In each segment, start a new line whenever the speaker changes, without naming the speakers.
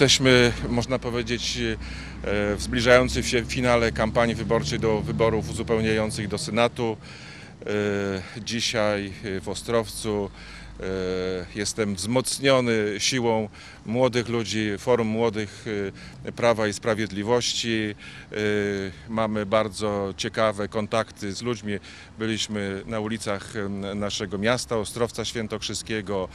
Jesteśmy, można powiedzieć, e, w zbliżającym się finale kampanii wyborczej do wyborów uzupełniających do Senatu. E, Dzisiaj w Ostrowcu jestem wzmocniony siłą młodych ludzi, Forum Młodych e, Prawa i Sprawiedliwości. E, Mamy bardzo ciekawe kontakty z ludźmi. Byliśmy na ulicach e, naszego miasta, Ostrowca Świętokrzyskiego.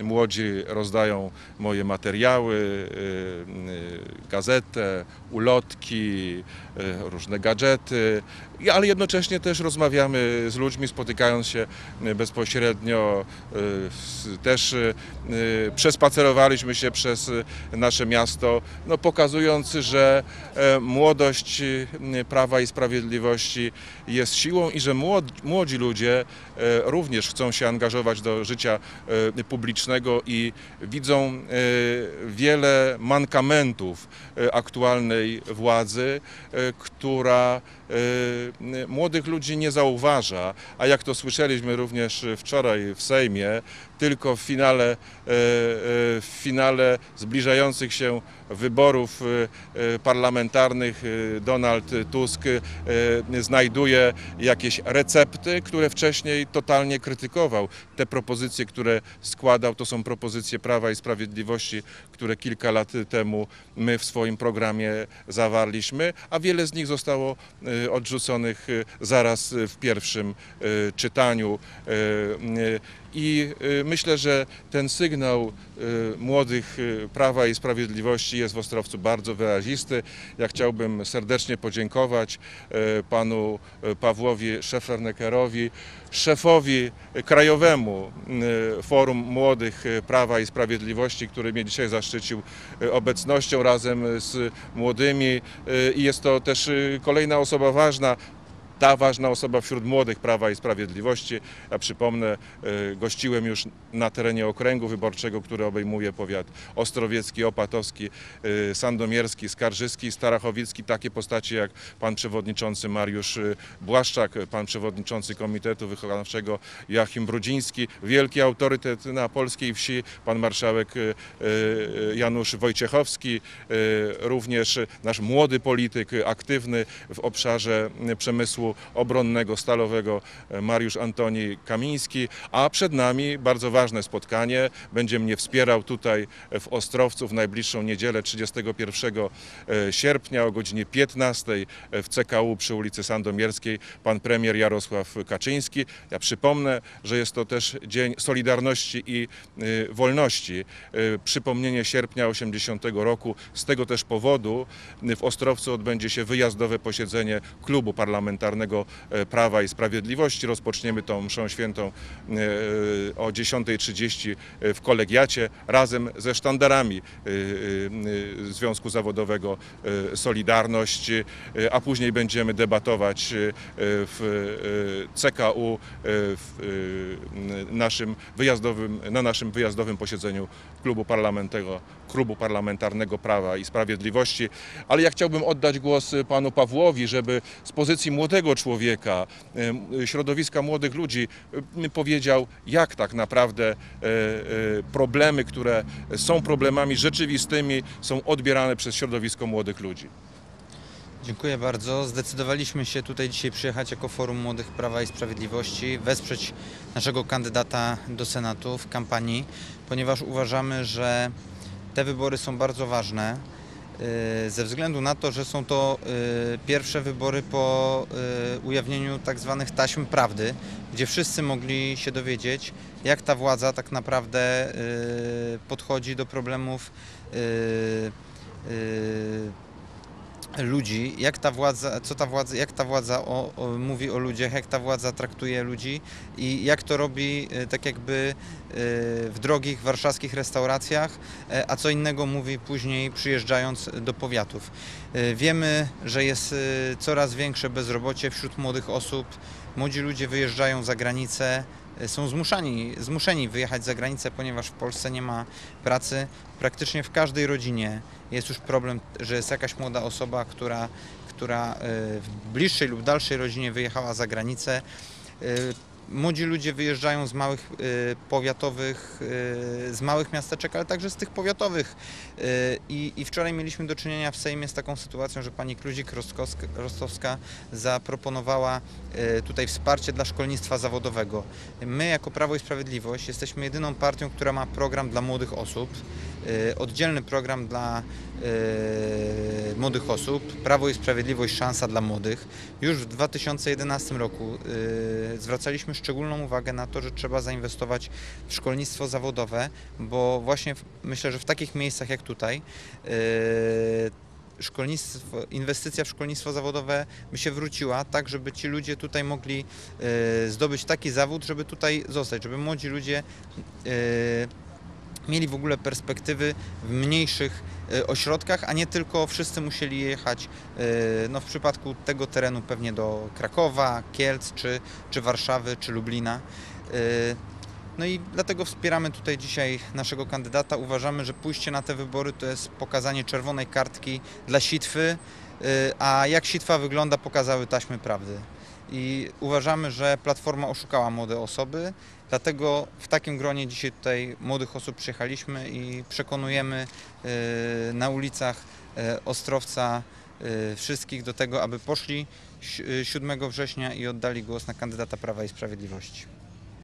E, Młodzi rozdają moje materiały, e, e, gazetę, ulotki, e, różne gadżety, ale jednocześnie też rozmawiamy z ludźmi, spotykając się e, bezpośrednio. S- Też e, e, przespacerowaliśmy się przez nasze miasto, no, pokazując, że e, młodość Prawa i Sprawiedliwości jest siłą i że młodzi, ludzie e, również chcą się angażować do życia e, publicznego i widzą wiele mankamentów aktualnej władzy, która młodych ludzi nie zauważa, a jak to słyszeliśmy również wczoraj w Sejmie, tylko w finale, e, e, w finale zbliżających się wyborów e, parlamentarnych Donald Tusk znajduje jakieś recepty, które wcześniej totalnie krytykował. Te propozycje, które składał, to są propozycje Prawa i Sprawiedliwości, które kilka lat temu my w swoim programie zawarliśmy, a wiele z nich zostało odrzuconych zaraz w pierwszym czytaniu. I e, myślę, że ten sygnał e, młodych e, Prawa i Sprawiedliwości jest w Ostrowcu bardzo wyrazisty. Ja chciałbym serdecznie podziękować panu Pawłowi Szeferneckerowi, szefowi krajowemu Forum Młodych Prawa i Sprawiedliwości, który mnie dzisiaj zaszczycił obecnością razem z młodymi i jest to też kolejna osoba ważna, ta ważna osoba wśród młodych Prawa i Sprawiedliwości. Ja przypomnę, e, gościłem już na terenie okręgu wyborczego, który obejmuje powiat ostrowiecki, opatowski, e, sandomierski, skarżyski, starachowicki, takie postacie jak pan przewodniczący Mariusz e, Błaszczak, pan przewodniczący Komitetu Wychowawczego Joachim Brudziński, wielki autorytet na polskiej wsi, pan marszałek Janusz Wojciechowski, również nasz młody polityk, aktywny w obszarze przemysłu obronnego, stalowego, e, Mariusz Antoni Kamiński, a przed nami bardzo ważne spotkanie. Będzie mnie wspierał tutaj w Ostrowcu w najbliższą niedzielę 31 sierpnia o godzinie 15 w CKU przy ulicy Sandomierskiej pan premier Jarosław Kaczyński. Ja przypomnę, że jest to też Dzień Solidarności i Wolności. Przypomnienie sierpnia 80 roku. Z tego też powodu w Ostrowcu odbędzie się wyjazdowe posiedzenie klubu parlamentarnego e, Prawa i Sprawiedliwości. Rozpoczniemy tą mszą świętą e, o 10.30 w kolegiacie razem ze sztandarami Związku Zawodowego Solidarność, a później będziemy debatować w CKU w naszym wyjazdowym, na naszym wyjazdowym posiedzeniu klubu parlamentarnego, klubu parlamentarnego Prawa i Sprawiedliwości. Ale ja chciałbym oddać głos panu Pawłowi, żeby z pozycji młodego człowieka, y, środowiska młodych ludzi powiedział, jak tak naprawdę y, y, problemy, które są problemami rzeczywistymi, są odbierane przez środowisko młodych ludzi.
Dziękuję bardzo. Zdecydowaliśmy się tutaj dzisiaj przyjechać jako Forum Młodych Prawa i Sprawiedliwości, wesprzeć naszego kandydata do Senatu w kampanii, ponieważ uważamy, że te wybory są bardzo ważne ze względu na to, że są to yy, pierwsze wybory po yy, ujawnieniu tak zwanych taśm prawdy, gdzie wszyscy mogli się dowiedzieć, jak ta władza tak naprawdę podchodzi do problemów ludzi, jak ta władza, co ta władza, jak ta władza o, o, mówi o ludziach, jak ta władza traktuje ludzi i jak to robi e, tak jakby e, w drogich warszawskich restauracjach, e, a co innego mówi później przyjeżdżając do powiatów. Wiemy, że jest coraz większe bezrobocie wśród młodych osób. Młodzi ludzie wyjeżdżają za granicę, są zmuszani, zmuszeni wyjechać za granicę, ponieważ w Polsce nie ma pracy. Praktycznie w każdej rodzinie jest już problem, że jest jakaś młoda osoba, która, która e, w bliższej lub dalszej rodzinie wyjechała za granicę. Młodzi ludzie wyjeżdżają z małych y, powiatowych, y, z małych miasteczek, ale także z tych powiatowych. Y, I, I wczoraj mieliśmy do czynienia w Sejmie z taką sytuacją, że pani Kluzik Rostkowska, Rostowska zaproponowała tutaj wsparcie dla szkolnictwa zawodowego. My jako Prawo i Sprawiedliwość jesteśmy jedyną partią, która ma program dla młodych osób, oddzielny program dla młodych osób, Prawo i Sprawiedliwość Szansa dla Młodych. Już w 2011 roku zwracaliśmy szczególną uwagę na to, że trzeba zainwestować w szkolnictwo zawodowe, bo właśnie w, myślę, że w takich miejscach jak tutaj y, szkolnictwo, inwestycja w szkolnictwo zawodowe by się wróciła, tak żeby ci ludzie tutaj mogli y, zdobyć taki zawód, żeby tutaj zostać, żeby młodzi ludzie y, mieli w ogóle perspektywy w mniejszych y, ośrodkach, a nie tylko wszyscy musieli jechać y, no w przypadku tego terenu pewnie do Krakowa, Kielc, czy, czy Warszawy, czy Lublina. Y, No i dlatego wspieramy tutaj dzisiaj naszego kandydata. Uważamy, że pójście na te wybory to jest pokazanie czerwonej kartki dla sitwy, a jak sitwa wygląda pokazały taśmy prawdy. I uważamy, że Platforma oszukała młode osoby, dlatego w takim gronie dzisiaj tutaj młodych osób przyjechaliśmy i przekonujemy y, na ulicach y, Ostrowca y, wszystkich do tego, aby poszli si- y, 7 września i oddali głos na kandydata Prawa i Sprawiedliwości.